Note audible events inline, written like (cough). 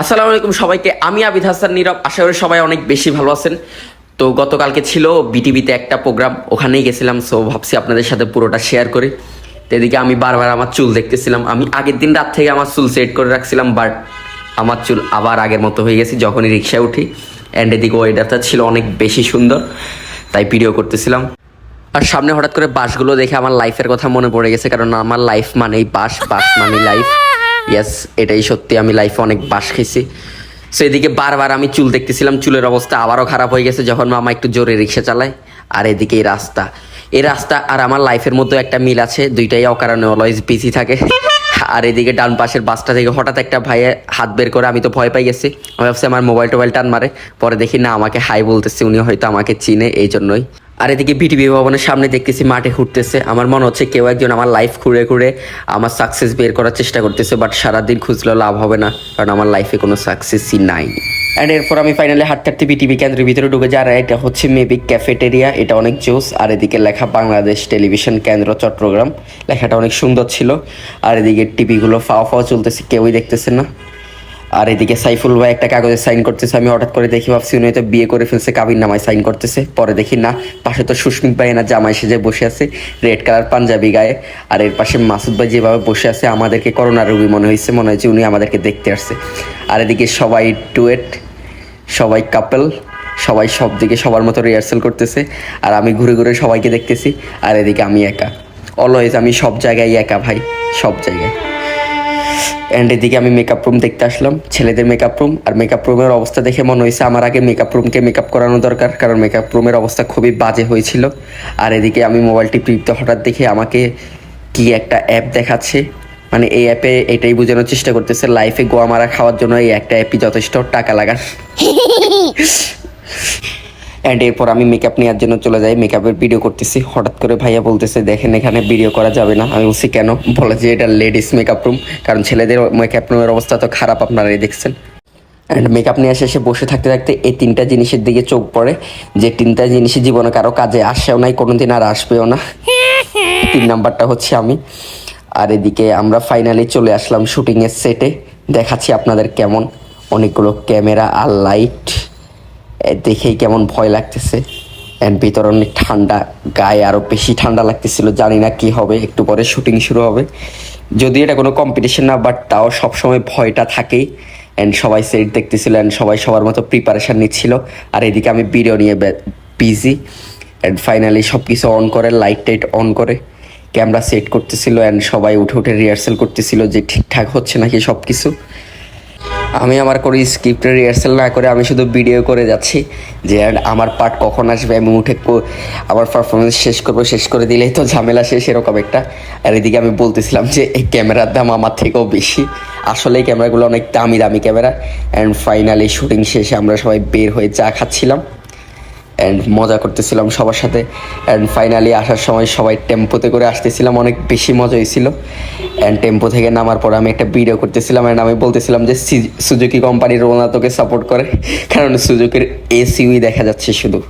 আসসালামু আলাইকুম সবাইকে। আমি আবিদ হাসান নীরব। আশা করি সবাই অনেক বেশি ভালো আছেন। তো গতকালকে ছিল বিটিভিতে একটা প্রোগ্রাম। ওখানেই গেছিলাম, সো ভাবছি আপনাদের সাথে পুরোটা শেয়ার করি। তো এদিকে আমি বারবার আমার চুল দেখতেছিলাম। আমি আগের দিন রাত থেকে আমার চুল সেট করে রাখছিলাম বাট আমার চুল আবার আগের মতো হয়ে গেছে। যখনই রিক্সায় উঠি অ্যান্ড এদিকে ওয়েদারটা ছিল অনেক বেশি সুন্দর, তাই ভিডিও করতেছিলাম। আর সামনে হঠাৎ করে বাসগুলো দেখে আমার লাইফের কথা মনে পড়ে গেছে, কারণ আমার লাইফ মানেই বাস বাস মানেই লাইফ ইয়েস এটাই সত্যি, আমি লাইফে অনেক বাস খেয়েছি। সো এদিকে বারবার আমি চুল দেখতেছিলাম, চুলের অবস্থা আবারও খারাপ হয়ে গেছে, যখন মামা একটু জোরে রিক্সা চালায়। আর এদিকে এই রাস্তা। এই রাস্তা আর আমার লাইফের মধ্যে একটা মিল আছে, দুইটাই অকারণে অলওয়েজ বিজি থাকে। আর এদিকে ডান পাশের বাসটা থেকে হঠাৎ একটা ভাইয়ে হাত বের করে, আমি তো ভয় পাই গেছি। আমি ভাবছি আমার মোবাইল টোবাইল টান মারে, পরে দেখি না, আমাকে হাই বলতেছে, উনি হয়তো আমাকে চিনে এই জন্যই আর এদিকে বিটিভি ভবনের সামনে দেখতেছি মাঠে ঘুরতেছে। আমার মনে হচ্ছে কেউ একজন আমার লাইফ ঘুরে ঘুরে আমার সাকসেস বের করার চেষ্টা করতেছে বাট সারাদিন খুঁজলেও লাভ হবে না, কারণ আমার লাইফে কোনো সাকসেসই নাই। অ্যান্ড এরপর আমি ফাইনালি হাঁটতে হাঁটতে বিটিভি কেন্দ্রের ভিতরে ঢুকে যাই, আর এটা হচ্ছে মেবি ক্যাফেটেরিয়া এটা অনেক জোস। আর এদিকে লেখা বাংলাদেশ টেলিভিশন কেন্দ্র, চট্টগ্রাম। লেখাটা অনেক সুন্দর ছিল। আর এদিকে টিভিগুলো ফাওয়া ফাওয়া চলতেছে, কেউই দেখতেছে না। আর এদিকে সাইফুল ভাই একটা কাগজে সাইন করতেছে, আমি হঠাৎ করে দেখি, ভাবছি উনি হয়তো বিয়ে করে ফেলছে কাবির নামায় সাইন করতেছে, পরে দেখি না। পাশে তো সুস্মিত ভাই না, জামাই সেজে বসে আছে, রেড কালার পাঞ্জাবি গায়ে। আর এর পাশে মাসুদ ভাই যেভাবে বসে আছে, আমাদেরকে করোনা রোগী মনে হয়েছে মনে হয়েছে উনি আমাদেরকে দেখতে আসছে। আর এদিকে সবাই টুয়েট সবাই কাপল, সবাই সব দিকে সবার মতো রিহার্সেল করতেছে। আর আমি ঘুরে ঘুরে সবাইকে দেখতেছি, আর এদিকে আমি একা। অলওয়েজ আমি সব জায়গায় একা ভাই, সব জায়গায়। অ্যান্ড এদিকে আমি মেকআপ রুম দেখতে আসলাম। ছেলেদের মেকআপ রুম আর মেকআপ রুমের অবস্থা দেখে মনে হয়েছে আমার আগে মেকআপ রুমকে মেকআপ করানো দরকার, কারণ মেকআপ রুমের অবস্থা খুবই বাজে হয়েছিল। আর এদিকে আমি মোবাইলটি টিপতে হঠাৎ দেখে আমাকে কি একটা অ্যাপ দেখাচ্ছে। মানে এই অ্যাপে এটাই বোঝানোর চেষ্টা করতেছে লাইফে গোয়া মারা খাওয়ার জন্য এই একটা অ্যাপই যথেষ্ট টাকা লাগান (laughs) অ্যান্ড এরপর আমি মেকআপ নেওয়ার জন্য চলে যাই মেকআপের ভিডিও করতেছি। হঠাৎ করে ভাইয়া বলতেছে, দেখেন এখানে ভিডিও করা যাবে না। আমি বলছি, কেন? বলে যে, এটা লেডিস মেকআপ রুম কারণ ছেলেদের মেকআপ রুমের অবস্থা তো খারাপ আপনারাই দেখছেন। অ্যান্ড মেকআপ নিয়ে এসে বসে থাকতে থাকতে এই তিনটা জিনিসের দিকে চোখ পড়ে। যে তিনটা জিনিসই জীবনে কারও কাজে আসেও নাই, কোনোদিন আর আসবেও না। তিন নাম্বারটা হচ্ছে আমি। আর এদিকে আমরা ফাইনালি চলে আসলাম শুটিংয়ের সেটে দেখাচ্ছি আপনাদের কেমন। অনেকগুলো ক্যামেরা আর লাইট দেখেই কেমন ভয় লাগতেছে। অ্যান্ড ভিতরে অনেক ঠান্ডা, গায়ে আরও বেশি ঠান্ডা লাগতেছিল, জানি না কি হবে, একটু পরে শুটিং শুরু হবে। যদি এটা কোনো কম্পিটিশন না বাট তাও সবসময় ভয়টা থাকেই। অ্যান্ড সবাই সেট দেখতেছিল অ্যান্ড সবাই সবার মতো প্রিপারেশান নিচ্ছিল। আর এদিকে আমি ভিডিও নিয়ে বিজি অ্যান্ড ফাইনালি সব কিছু অন করে লাইট টাইট অন করে ক্যামেরা সেট করতেছিল অ্যান্ড সবাই উঠে উঠে রিহার্সেল করতেছিল যে ঠিকঠাক হচ্ছে নাকি সব কিছু আমি আমার কোনো স্ক্রিপ্টের রিহার্সাল না করে আমি শুধু ভিডিও করে যাচ্ছি যে আমার পার্ট কখন আসবে, আমি উঠে আমার পারফরমেন্স শেষ করব, শেষ করে দিলেই তো ঝামেলা শেষ, এরকম একটা। আর এদিকে আমি বলতেছিলাম যে এই ক্যামেরার দাম আমার থেকেও বেশি। আসলে এই ক্যামেরাগুলো অনেক দামি দামি ক্যামেরা অ্যান্ড ফাইনালি শুটিং শেষে আমরা সবাই বের হয়ে চা খাচ্ছিলাম। অ্যান্ড মজা করতেছিলাম সবার সাথে অ্যান্ড ফাইনালি আসার সময় সবাই টেম্পোতে করে আসতেছিলাম, অনেক বেশি মজা হয়েছিল। অ্যান্ড টেম্পো থেকে নামার পর আমি একটা ভিডিও করতেছিলাম অ্যান্ড আমি বলতেছিলাম যে সুজুকি কোম্পানির রোনাতোকে সাপোর্ট করে, কারণ সুজুকির এসিউই দেখা যাচ্ছে শুধু।